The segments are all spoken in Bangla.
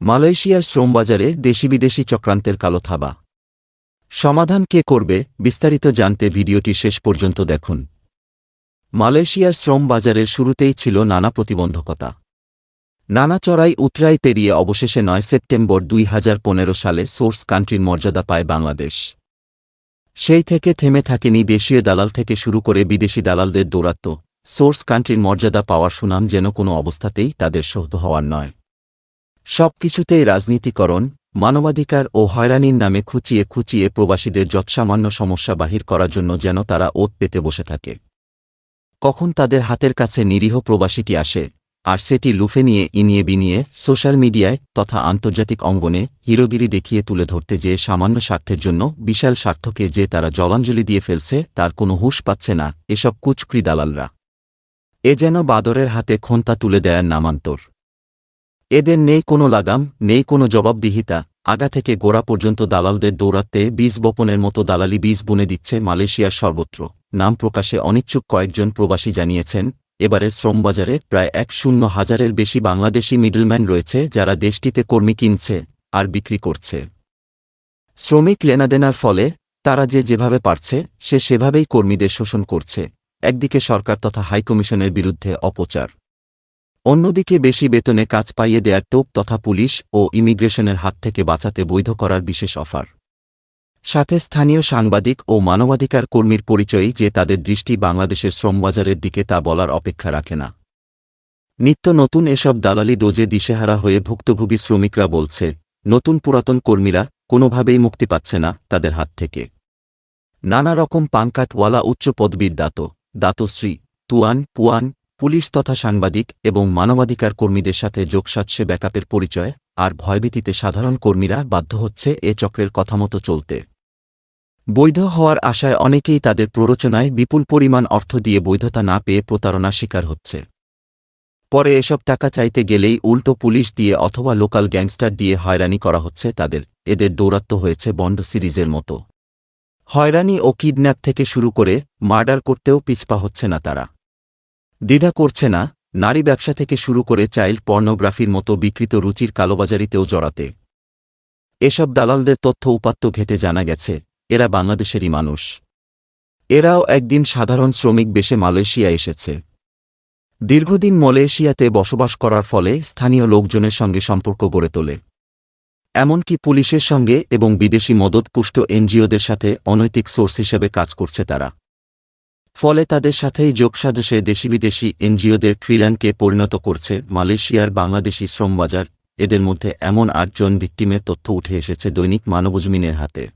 মালয়েশিয়ার শ্রমবাজারে দেশি বিদেশি চক্রান্তের কালো থাবা। সমাধান কে করবে, বিস্তারিত জানতে ভিডিওটি শেষ পর্যন্ত দেখুন। মালয়েশিয়ার শ্রম বাজারের শুরুতেই ছিল নানা প্রতিবন্ধকতা। নানা চড়াই উতরাই পেরিয়ে অবশেষে নয় সেপ্টেম্বর দুই হাজার পনেরো সালে সোর্স কান্ট্রির মর্যাদা পায় বাংলাদেশ। সেই থেকে থেমে থাকেনি দেশীয় দালাল থেকে শুরু করে বিদেশি দালালদের দৌরাত্ম সোর্স কান্ট্রির মর্যাদা পাওয়ার সুনাম যেন কোনো অবস্থাতেই তাদের সহ্য হওয়ার নয়। সব কিছুতেই রাজনীতিকরণ, মানবাধিকার ও হয়রানির নামে খুঁচিয়ে খুঁচিয়ে প্রবাসীদের যৎসামান্য সমস্যা বাহির করার জন্য যেন তারা ওত পেতে বসে থাকে। কখন তাদের হাতের কাছে নিরীহ প্রবাসীটি আসে, আর সেটি লুফে নিয়ে, ইনিয়ে বিনিয়ে, সোশ্যাল মিডিয়ায় তথা আন্তর্জাতিক অঙ্গনে হিরোগিরি দেখিয়ে তুলে ধরতে যে সামান্য স্বার্থের জন্য বিশাল স্বার্থকে যে তারা জলাঞ্জলি দিয়ে ফেলছে, তার কোনো হুশ পাচ্ছে না, এসব কুচক্রি দালালরা। এ যেন বাদরের হাতে খোন্তা তুলে দেয়ার নামান্তর। এদের নেই কোনো লাগাম, নেই কোনো জবাবদিহিতা। আগা থেকে গোড়া পর্যন্ত দালালদের দৌড়াতে বীজ বপনের মতো দালালি বীজ বুনে দিচ্ছে মালয়েশিয়ার সর্বত্র। নাম প্রকাশে অনিচ্ছুক কয়েকজন প্রবাসী জানিয়েছেন, এবারের শ্রমবাজারে প্রায় এক শূন্য হাজারের বেশি বাংলাদেশি মিডলম্যান রয়েছে যারা দেশটিতে কর্মী কিনছে আর বিক্রি করছে। শ্রমিক লেনাদেনার ফলে তারা যে যেভাবে পারছে, সে সেভাবেই কর্মীদের শোষণ করছে। একদিকে সরকার তথা হাইকমিশনের বিরুদ্ধে অপচার। অন্যদিকে বেশি বেতনে কাজ পাইয়ে দেয়ার টোপ তথা পুলিশ ও ইমিগ্রেশনের হাত থেকে বাঁচাতে বৈধ করার বিশেষ অফার। সাথে স্থানীয় সাংবাদিক ও মানবাধিকার কর্মীর পরিচয়ই যে তাদের দৃষ্টি বাংলাদেশের শ্রমবাজারের দিকে তা বলার অপেক্ষা রাখে না। নিত্য নতুন এসব দালালি দোজে দিশেহারা হয়ে ভুক্তভোগী শ্রমিকরা বলছে, নতুন পুরাতন কর্মীরা কোনোভাবেই মুক্তি পাচ্ছে না তাদের হাত থেকে। নানা রকম পানকাটওয়ালা উচ্চ পদবীর দাতো দাতশ্রী তুয়ান, পুয়ান পুলিশ তথা সাংবাদিক এবং মানবাধিকার কর্মীদের সাথে যোগসাৎসে ব্যাকআপের পরিচয় আর ভয়ভীতিতে সাধারণ কর্মীরা বাধ্য হচ্ছে এ চক্রের কথামতো চলতে। বৈধ হওয়ার আশায় অনেকেই তাদের প্ররোচনায় বিপুল পরিমাণ অর্থ দিয়ে বৈধতা না পেয়ে প্রতারণা শিকার হচ্ছে। পরে এসব টাকা চাইতে গেলেই উল্টো পুলিশ দিয়ে অথবা লোকাল গ্যাংস্টার দিয়ে হয়রানি করা হচ্ছে তাদের। এদের দৌরাত্ম হয়েছে বন্ড সিরিজের মতো। হয়রানি ও কিডন্যাপ থেকে শুরু করে মার্ডার করতেও পিছপা হচ্ছে না তারা। দ্বিধা করছে না, নারী ব্যবসা থেকে শুরু করে চাইল্ড পর্নোগ্রাফির মতো বিকৃত রুচির কালোবাজারিতেও জড়াতে। এসব দালালদের তথ্য উপাত্ত ঘেটে জানা গেছে, এরা বাংলাদেশেরই মানুষ। এরাও একদিন সাধারণ শ্রমিক বেশে মালয়েশিয়া এসেছে। দীর্ঘদিন মালয়েশিয়াতে বসবাস করার ফলে স্থানীয় লোকজনের সঙ্গে সম্পর্ক গড়ে তোলে। এমনকি পুলিশের সঙ্গে এবং বিদেশি মদতপুষ্ট এনজিওদের সাথে অনৈতিক সোর্স হিসেবে কাজ করছে তারা। ফলে তাদের সাথেই যোগসাজশে দেশি বিদেশি এনজিওদের ক্রীড়ানকে পরিণত করছে মালয়েশিয়ার বাংলাদেশি শ্রমবাজার। এদের মধ্যে এমন আটজন ভিক্টিমের তথ্য উঠে এসেছে দৈনিক মানবজমিনের হাতে।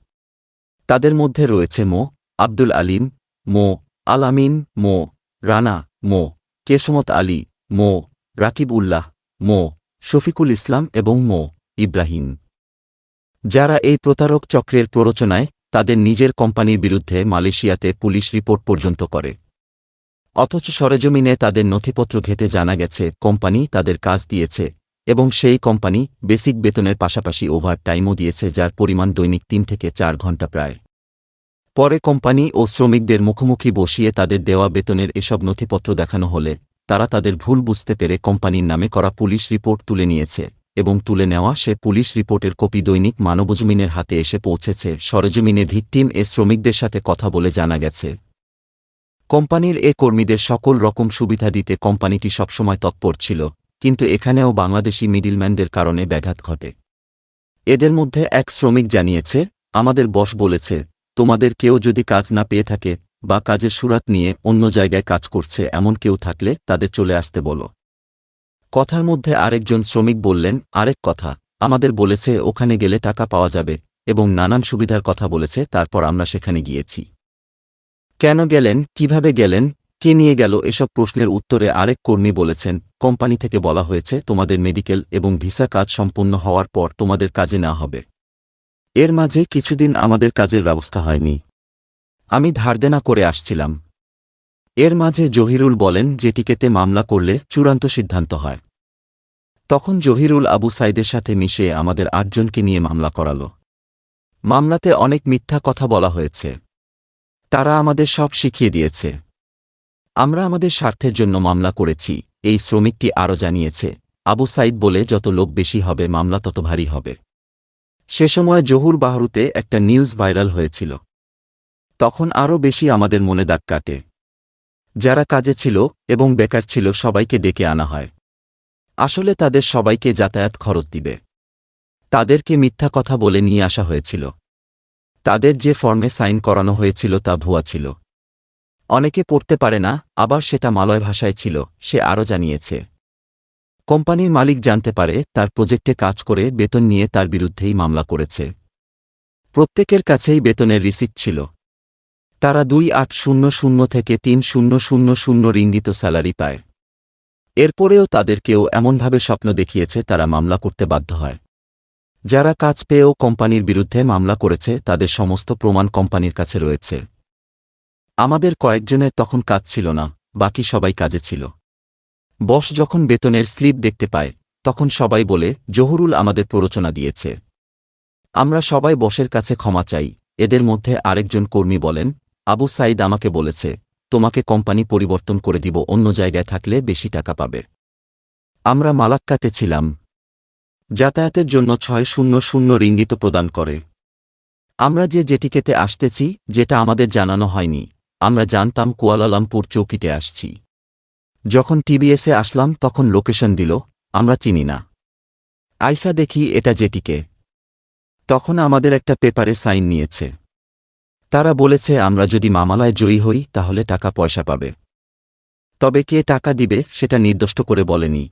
তাদের মধ্যে রয়েছে মো. আব্দুল আলিম, মো. আল আমিন, মো. রানা, মো. কেসমত আলী, মো. রাকিব উল্লাহ মো. শফিকুল ইসলাম এবং মো. ইব্রাহিম। যারা এই প্রতারক চক্রের প্ররোচনায় তাদের নিজের কোম্পানির বিরুদ্ধে মালয়েশিয়াতে পুলিশ রিপোর্ট পর্যন্ত করে। অথচ সরেজমিনে তাদের নথিপত্র ঘেটে জানা গেছে, কোম্পানি তাদের কাজ দিয়েছে এবং সেই কোম্পানি বেসিক বেতনের পাশাপাশি ওভার টাইমও দিয়েছে, যার পরিমাণ দৈনিক তিন থেকে চার ঘণ্টা প্রায়। পরে কোম্পানি ও শ্রমিকদের মুখোমুখি বসিয়ে তাদের দেওয়া বেতনের এসব নথিপত্র দেখানো হলে তারা তাদের ভুল বুঝতে পেরে কোম্পানির নামে করা পুলিশ রিপোর্ট তুলে নিয়েছে। এবং তুলে নেওয়া সে পুলিশ রিপোর্টের কপি দৈনিক মানবজমিনের হাতে এসে পৌঁছেছে। সরজমিনে ভিত্তিম এ শ্রমিকদের সাথে কথা বলে জানা গেছে। কোম্পানির এ কর্মীদের সকল রকম সুবিধা দিতে কোম্পানিটি সবসময় তৎপর ছিল, কিন্তু এখানেও বাংলাদেশি মিডিলম্যানদের কারণে ব্যাঘাত ঘটে। এদের মধ্যে এক শ্রমিক জানিয়েছে, আমাদের বস বলেছে, তোমাদের কেউ যদি কাজ না পেয়ে থাকে বা কাজের সুরাত নিয়ে অন্য জায়গায় কাজ করছে এমন কেউ থাকলে তাদের চলে আসতে বলো। কথার মধ্যে আরেকজন শ্রমিক বললেন, আরেক কথা, আমাদের বলেছে ওখানে গেলে টাকা পাওয়া যাবে এবং নানান সুবিধার কথা বলেছে, তারপর আমরা সেখানে গিয়েছি। কেন গেলেন? কীভাবে গেলেন? কে নিয়ে গেল? এসব প্রশ্নের উত্তরে আরেক কর্মী বলেছেন, কোম্পানি থেকে বলা হয়েছে, তোমাদের মেডিকেল এবং ভিসা কাজ সম্পূর্ণ হওয়ার পর তোমাদের কাজে না হবে। এর মাঝে কিছুদিন আমাদের কাজের ব্যবস্থা হয়নি। আমি ধারদেনা করে আসছিলাম। এর মাঝে জহিরুল বলেন যে টিকেতে মামলা করলে চূড়ান্ত সিদ্ধান্ত হয়। তখন জহিরুল আবু সাইদের সাথে মিশে আমাদের আটজনকে নিয়ে মামলা করাল। মামলাতে অনেক মিথ্যা কথা বলা হয়েছে। তারা আমাদের সব শিখিয়ে দিয়েছে। আমরা আমাদের স্বার্থের জন্য মামলা করেছি, এই শ্রমিকটি আরও জানিয়েছে। আবু সাইদ বলে, যত লোক বেশি হবে, মামলা তত ভারী হবে। সে সময় জহুর বাহরুতে একটা নিউজ ভাইরাল হয়েছিল। তখন আরও বেশি আমাদের মনে দাগ কাটে। যারা কাজে ছিল এবং বেকার ছিল সবাইকে ডেকে আনা হয়। আসলে তাদের সবাইকে যাতায়াত খরচ দিবে। তাদেরকে মিথ্যা কথা বলে নিয়ে আসা হয়েছিল। তাদের যে ফর্মে সাইন করানো হয়েছিল তা ভুয়া ছিল। অনেকে পড়তে পারে না, আবার সেটা মালয় ভাষায় ছিল, সে আরও জানিয়েছে। কোম্পানির মালিক জানতে পারে, তার প্রজেক্টে কাজ করে বেতন নিয়ে তার বিরুদ্ধেই মামলা করেছে। প্রত্যেকের কাছেই বেতনের রিসিট ছিল। তারা দুই আট শূন্য শূন্য থেকে তিন শূন্য শূন্য শূন্য রিঙ্গিত স্যালারি পায়। এরপরেও তাদেরকেও এমনভাবে স্বপ্ন দেখিয়েছে তারা মামলা করতে বাধ্য হয়। যারা কাজ পেয়েও কোম্পানির বিরুদ্ধে মামলা করেছে, তাদের সমস্ত প্রমাণ কোম্পানির কাছে রয়েছে। আমাদের কয়েকজনের তখন কাজ ছিল না, বাকি সবাই কাজে ছিল। বস যখন বেতনের স্লিপ দেখতে পায়, তখন সবাই বলে, জহুরুল আমাদের প্ররোচনা দিয়েছে। আমরা সবাই বসের কাছে ক্ষমা চাই। এদের মধ্যে আরেকজন কর্মী বলেন আবু সাইদ আমাকে বলেছে, তোমাকে কোম্পানি পরিবর্তন করে দিব, অন্য জায়গায় থাকলে বেশি টাকা পাবে। আমরা মালাক্কাতে ছিলাম। যাতায়াতের জন্য ছয় শূন্য শূন্য রিঙ্গিত প্রদান করে। আমরা যে জেটিকেতে আসতেছি, যেটা আমাদের জানানো হয়নি। আমরা জানতাম কুয়ালালামপুর চৌকিতে আসছি। যখন টিবিএসে আসলাম, তখন লোকেশন দিল, আমরা চিনি না। আইসা দেখি এটা জেটিকে। তখন আমাদের একটা পেপারে সাইন নিয়েছে। তারা বলেছে, আমরা যদি মামালায় জয়ী হই, তাহলে টাকা পয়সা পাবে। তবে কে টাকা দিবে, সেটা নির্দিষ্ট করে বলেনি।